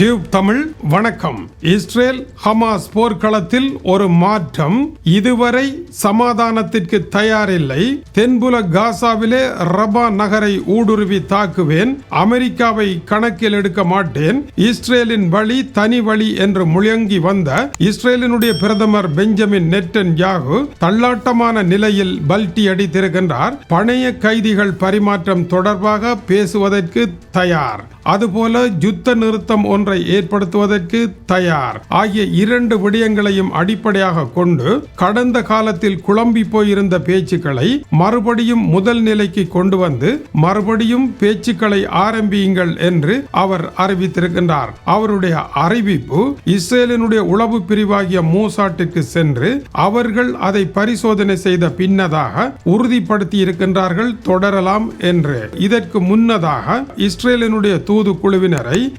Tube Tamil வணக்கம். Israel Hamas போர்க்களத்தில் ஒரு மாற்றம். இதுவரை சமாதானத்திற்கு தயாரில்லை. தென்புல காசாவிலே ரபா நகரை ஊடுருவி தாக்குவேன். அமெரிக்காவை கணக்கில் எடுக்க மாட்டேன். இஸ்ரேலின் வழி தனி வழி என்று முழங்கி வந்த இஸ்ரேலினுடைய பிரதமர் பெஞ்சமின் நெட்டன் யாகு தள்ளாட்டமான நிலையில் பல்டி அடித்திருக்கின்றார். பணைய கைதிகள் பரிமாற்றம் தொடர்பாக பேசுவதற்கு தயார். அதுபோல யுத்த நிறுத்தம் ஒன்று ஏற்படுத்துவதற்கு தயார். ஆகிய இரண்டு விடயங்களையும் அடிப்படையாக கொண்டு கடந்த காலத்தில் குழம்பி போயிருந்த பேச்சுக்களை மறுபடியும் முதல் நிலைக்கு கொண்டு வந்து மறுபடியும் பேச்சுக்களை ஆரம்பியுங்கள் என்று அவர் அறிவித்திருக்கின்றார். அவருடைய அறிவிப்பு இஸ்ரேலினுடைய உளவு பிரிவாகிய மூசாட்டிற்கு சென்று அவர்கள் அதை பரிசோதனை செய்த பின்னதாக உறுதிப்படுத்தி இருக்கின்றார்கள் தொடரலாம் என்று. இதற்கு முன்னதாக இஸ்ரேலினுடைய தூது குழுவினரை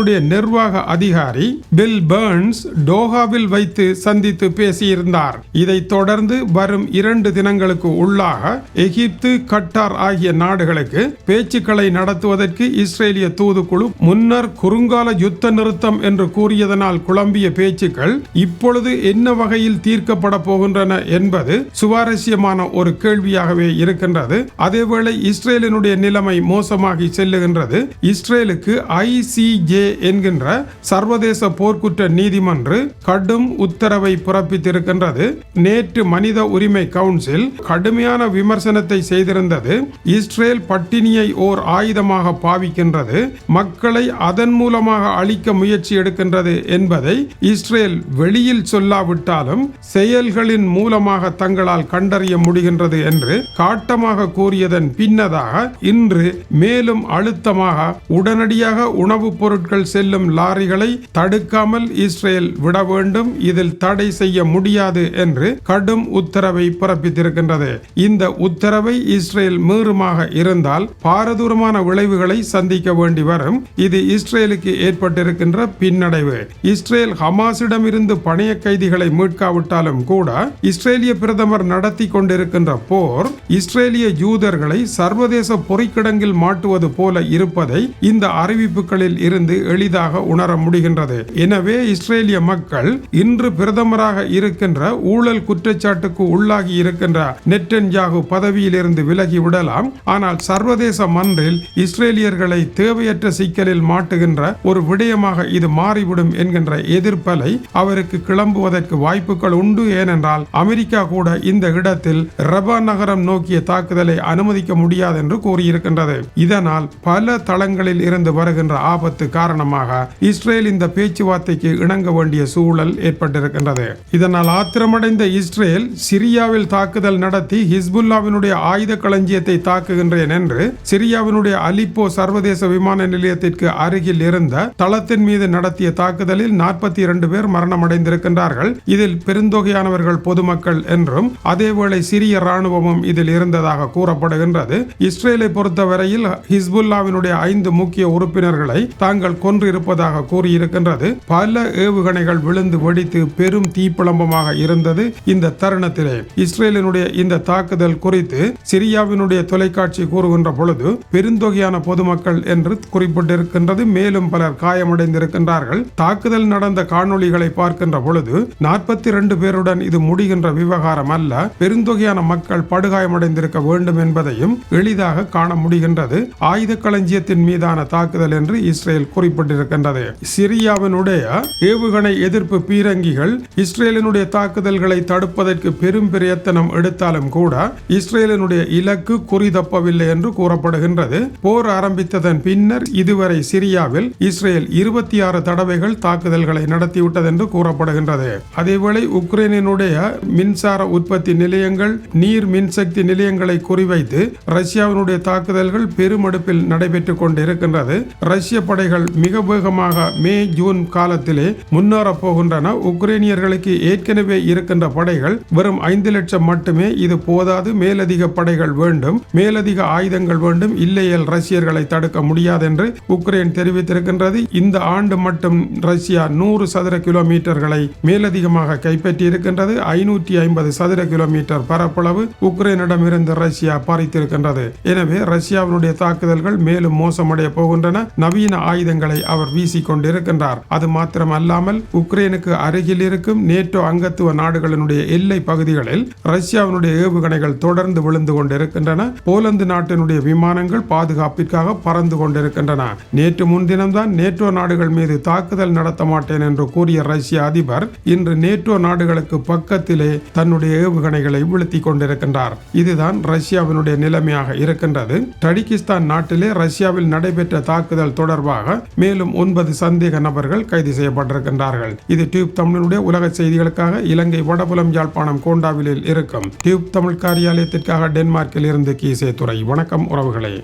அதனுடைய நிர்வாக அதிகாரி பில் பேர்ன்ஸ் டோஹாவில் வைத்து சந்தித்து பேசியிருந்தார். இதைத் தொடர்ந்து வரும் இரண்டு தினங்களுக்கு உள்ளாக எகிப்து கட்டார் ஆகிய நாடுகளுக்கு பேச்சுக்களை நடத்துவதற்கு இஸ்ரேலிய தூதுக்குழு முன்னர் குறுங்கால யுத்த நிறுத்தம் என்று கூறியதனால் குழம்பிய பேச்சுக்கள் இப்பொழுது என்ன வகையில் தீர்க்கப்பட போகின்றன என்பது சுவாரஸ்யமான ஒரு கேள்வியாகவே இருக்கின்றது. அதேவேளை இஸ்ரேலினுடைய நிலைமை மோசமாகி செல்லுகின்றது. இஸ்ரேலுக்கு ஐசிஜே என்கின்ற சர்வதேச போர்க்குற்ற நீதிமன்று கடும் உத்தரவை பிறப்பித்திருக்கின்றது. நேற்று மனித உரிமை கவுன்சில் கடுமையான விமர்சனத்தை செய்திருந்தது. இஸ்ரேல் பட்டினியை ஓர் ஆயுதமாக பாவிக்கின்றது. மக்களை அதன் மூலமாக அழிக்க முயற்சி எடுக்கின்றது என்பதை இஸ்ரேல் வெளியில் சொல்லாவிட்டாலும் செயல்களின் மூலமாக தங்களால் கண்டறிய முடிகின்றது என்று காட்டமாக கூறியதன் பின்னதாக இன்று மேலும் அழுத்தமாக உடனடியாக உணவுப் பொருட்கள் செல்லும் லாரிகளை தடுக்காமல் இஸ்ரேல் விட வேண்டும் இதில் தடை செய்ய முடியாது என்று கடும் உத்தரவை பிறப்பித்திருக்கின்றது. இந்த உத்தரவை இஸ்ரேல் மீறுமாக இருந்தால் பாரதூரமான விளைவுகளை சந்திக்க வேண்டி வரும். இது இஸ்ரேலுக்கு ஏற்பட்டிருக்கின்ற பின்னடைவு. இஸ்ரேல் ஹமாஸிடம் இருந்து பணைய கைதிகளை மீட்காவிட்டாலும் கூட இஸ்ரேலிய பிரதமர் நடத்தி கொண்டிருக்கின்ற போர் இஸ்ரேலிய யூதர்களை சர்வதேச பொறிக்கிடங்கில் மாட்டுவது போல இருப்பதை இந்த அறிவிப்புகளில் இருந்து எளிதாக உணர முடிகின்றது. எனவே இஸ்ரேலிய மக்கள் இன்று பிரதமராக இருக்கின்ற ஊழல் குற்றச்சாட்டுக்கு உள்ளாகி இருக்கின்ற நெட்டன்யாகு பதவியிலிருந்து விலகி விடலாம். ஆனால் சர்வதேச மன்றில் இஸ்ரேலியர்களை தேவையற்ற சிக்கலில் மாட்டுகின்ற ஒரு விடயமாக இது மாறிவிடும் என்கின்ற எதிர்ப்பலை அவருக்கு கிளம்புவதற்கு வாய்ப்புகள் உண்டு. ஏனென்றால் அமெரிக்கா கூட இந்த இடத்தில் ரபா நகரம் நோக்கிய தாக்குதலை அனுமதிக்க முடியாது என்று கூறியிருக்கின்றது. இதனால் பல தளங்களில் இருந்து வருகின்ற ஆபத்து காரணம் காரணமாக இஸ்ரேல் இந்த பேச்சுவார்த்தைக்கு இணங்க வேண்டிய சூழல் ஏற்பட்டிருக்கின்றது. இதனால் ஆத்திரமடைந்த இஸ்ரேல் சிரியாவில் தாக்குதல் நடத்தி ஹிஸ்புல்லாவினுடைய ஆயுத களஞ்சியத்தை தாக்குகின்றேன் என்று சிரியாவினுடைய அலிப்போ சர்வதேச விமான நிலையத்திற்கு அருகில் இருந்த தளத்தின் மீது நடத்திய தாக்குதலில் நாற்பத்தி இரண்டு பேர் மரணமடைந்திருக்கின்றார்கள். இதில் பெருந்தொகையானவர்கள் பொதுமக்கள் என்றும் அதேவேளை சிரிய ராணுவமும் இதில் இருந்ததாக கூறப்படுகின்றது. இஸ்ரேலை பொறுத்தவரையில் ஹிஸ்புல்லாவினுடைய ஐந்து முக்கிய உறுப்பினர்களை தாங்கள் கொன்றிருப்பதாக கூறியிருக்கின்றது. பல ஏவுகணைகள் விழுந்து வெடித்து பெரும் தீப்பிழம்பமாக இருந்தது இந்த தருணத்திலே. இஸ்ரேலினுடைய இந்த தாக்குதல் குறித்து சிரியாவினுடைய தொலைக்காட்சி கூறுகின்ற பொழுது பெருந்தொகையான பொதுமக்கள் என்று குறிப்பிட்டிருக்கின்றது. மேலும் பலர் காயமடைந்திருக்கின்றார்கள். தாக்குதல் நடந்த காணொளிகளை பார்க்கின்ற பொழுது நாற்பத்தி இரண்டு பேருடன் இது முடிகின்ற விவகாரம் அல்ல பெருந்தொகையான மக்கள் படுகாயமடைந்திருக்க வேண்டும் என்பதையும் எளிதாக காண முடிகின்றது. ஆயுத களஞ்சியத்தின் மீதான தாக்குதல் என்று இஸ்ரேல் குறிப்பிட்டிருக்கின்றது சிரியாவினுடைய ஏவுகணை எதிர்ப்பு பீரங்கிகள் இஸ்ரேலினுடைய தாக்குதல்களை தடுப்பதற்கு பெரும் பிரயத்தனம் எடுத்தாலும் கூட இஸ்ரேலினுடைய இலக்கு குறி தப்பவில்லை என்று கூறப்படுகின்றது. போர் ஆரம்பித்ததன் பின்னர் இதுவரை சிரியாவில் இஸ்ரேல் இருபத்தி ஆறு தடவைகள் தாக்குதல்களை நடத்திவிட்டது என்று கூறப்படுகின்றது. அதேவேளை உக்ரைனினுடைய மின்சார உற்பத்தி நிலையங்கள் நீர் மின்சக்தி நிலையங்களை குறிவைத்து ரஷ்யாவினுடைய தாக்குதல்கள் பெருமடுப்பில் நடைபெற்றுக் கொண்டிருக்கின்றது. ரஷ்ய படைகள் மிக வேகமாக மே ஜூன் காலத்திலே முன்னேறப் போகின்றன. உக்ரைனியர்களுக்கு ஏற்கனவே இருக்கின்ற படைகள் வெறும் ஐந்து லட்சம் மட்டுமே. இது போதாது. மேலதிக படைகள் வேண்டும். மேலதிக ஆயுதங்கள் வேண்டும். இல்லையல் ரஷ்யர்களை தடுக்க முடியாது என்று உக்ரைன் தெரிவித்திருக்கின்றது. இந்த ஆண்டு மட்டும் ரஷ்யா நூறு சதுர கிலோமீட்டர்களை மேலதிகமாக கைப்பற்றி இருக்கின்றது ஐநூற்றி ஐம்பது சதுர கிலோமீட்டர் பரப்பளவு உக்ரைனிடமிருந்து ரஷ்யா பறித்திருக்கின்றது. எனவே ரஷ்யாவினுடைய தாக்குதல்கள் மேலும் மோசமடைய போகின்றன. நவீன ஆயுதங்கள் ஏவுகணைகளை அவர் வீசிக்கொண்டிருக்கின்றார். அது மாத்திரமல்லாமல் உக்ரைனுக்கு அருகில் இருக்கும் நேட்டோ அங்கத்துவ நாடுகளினுடைய எல்லை பகுதிகளில் ரஷ்யாவினுடைய ஏவுகணைகள் தொடர்ந்து விழுந்து கொண்டிருக்கின்றன. போலந்து நாட்டினுடைய விமானங்கள் பாதுகாப்பிற்காக பறந்து கொண்டிருக்கின்றன. நேற்று முன்தினம்தான் நேட்டோ நாடுகள் மீது தாக்குதல் நடத்த மாட்டேன் என்று கூறிய ரஷ்ய அதிபர் இன்று நேட்டோ நாடுகளுக்கு பக்கத்திலே தன்னுடைய ஏவுகணைகளை வீழ்த்தி கொண்டிருக்கின்றார். இதுதான் ரஷ்யாவினுடைய நிலைமையாக இருக்கின்றது. தடிகிஸ்தான் நாட்டிலே ரஷ்யாவில் நடைபெற்ற தாக்குதல் தொடர்பாக மேலும் ஒன்பது சந்தேக நபர்கள் கைது செய்யப்பட்டிருக்கின்றார்கள். இது டியூப் தமிழனுடைய உலக செய்திகளுக்காக இலங்கை வடபுலம் யாழ்ப்பாணம் கோண்டாவிலில் இருக்கும் டியூப் தமிழ் காரியாலயத்திற்காக டென்மார்க்கில் இருந்து கீசே துறை வணக்கம் உறவுகளே.